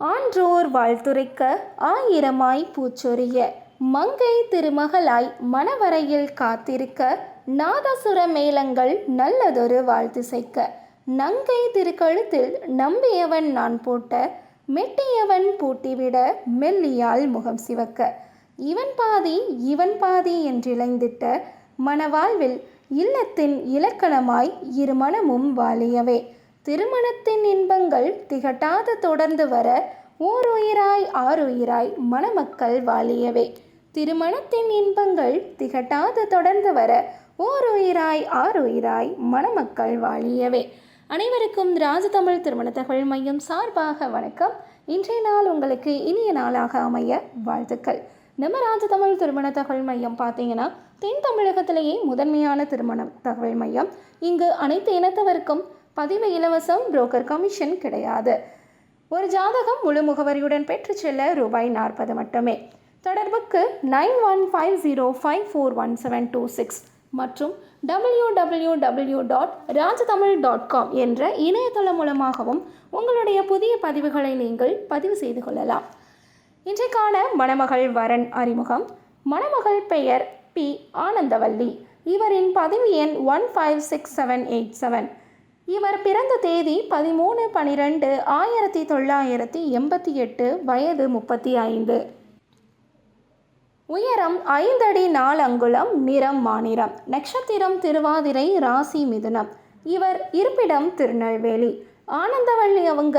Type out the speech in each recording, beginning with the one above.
ஆன்றோர் வாழ்த்துரைக்க ஆயிரமாய் பூச்சொரிய மங்கை திருமகளாய் மணவரையில் காத்திருக்க நாதசுர மேளங்கள் நல்லதொரு வாழ்த்திசைக்க நங்கை திருக்கழுத்தில் நம்பியவன் நான் போட்ட மெட்டியவன் பூட்டிவிட மெல்லியால் முகம் சிவக்க. இவன் பாதி இவன் பாதி என்றிழைந்திட்ட மணவாழ்வில் இல்லத்தின் இலக்கணமாய் இருமணமும் வாழியவே திருமணத்தின் இன்பங்கள் திகட்டாது தொடர்ந்து வர ஓருயிராய் ஆறுயிராய் மணமக்கள் வாழியவே திருமணத்தின் இன்பங்கள் திகட்டாது தொடர்ந்து வர ஓருயிராய் ஆறுயிராய் மணமக்கள் வாழியவே அனைவருக்கும் ராஜதமிழ் திருமண தகவல் மையம் சார்பாக வணக்கம். இன்றைய நாள் உங்களுக்கு இனிய நாளாக அமைய வாழ்த்துக்கள். நம்ம ராஜதமிழ் திருமண தகவல் மையம் பார்த்தீங்கன்னா தென் தமிழகத்திலேயே முதன்மையான திருமண தகவல் மையம். இங்கு அனைத்து இனத்தவருக்கும் பதிவு இலவசம் புரோக்கர் கமிஷன் கிடையாது. ஒரு ஜாதகம் முழு முகவரியுடன் பெற்றுச் செல்ல ரூபாய் நாற்பது மட்டுமே. தொடர்புக்கு nine one five zero five four one seven two six மற்றும் W W W dot Rajathamizh dot com என்ற இணையதளம் மூலமாகவும் உங்களுடைய புதிய பதிவுகளை நீங்கள் பதிவு செய்து கொள்ளலாம். இன்றைக்கான மணமகள் வரன் அறிமுகம். மணமகள் பெயர் பி. ஆனந்தவல்லி. இவரின் பதிவு எண் one five six seven eight seven. இவர் பிறந்த தேதி பதிமூணு பனிரெண்டு ஆயிரத்தி தொள்ளாயிரத்தி எண்பத்தி எட்டு வயது முப்பத்தி ஐந்து. உயரம் ஐந்தடி நாலு அங்குலம் நிறம் மாநிறம் நட்சத்திரம் திருவாதிரை ராசி மிதுனம். இவர் இருப்பிடம் திருநெல்வேலி. ஆனந்தவள்ளி அவங்க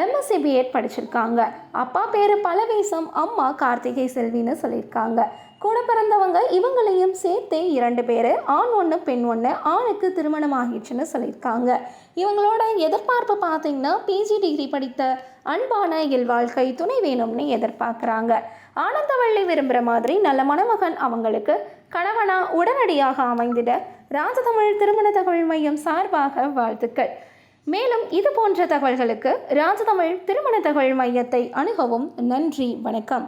எம்எஸ்சி பிஎட் படிச்சிருக்காங்க. அப்பா பேர் பலவேசம் அம்மா கார்த்திகை செல்வின்னு சொல்லியிருக்காங்க. கூட பிறந்தவங்க இவங்களையும் சேர்த்தே இரண்டு பேர் ஆண் ஒன்று பெண் ஒன்று ஆணுக்கு திருமணம் ஆகிடுச்சுன்னு சொல்லியிருக்காங்க. இவங்களோட எதிர்பார்ப்பு பார்த்தீங்கன்னா பிஜி டிகிரி படித்த அன்பான இல்வாழ்க்கை துணை வேணும்னு எதிர்பார்க்குறாங்க. ஆனந்தவள்ளி விரும்புகிற மாதிரி நல்ல மணமகன் அவங்களுக்கு கணவனா உடனடியாக அமைந்திட ராஜதமிழ் திருமண தகவல் மையம் சார்பாக வாழ்த்துக்கள். மேலும் இது போன்ற தகவல்களுக்கு ராஜதமிழ் திருமண தகவல் மையத்தை அணுகவும் நன்றி வணக்கம்.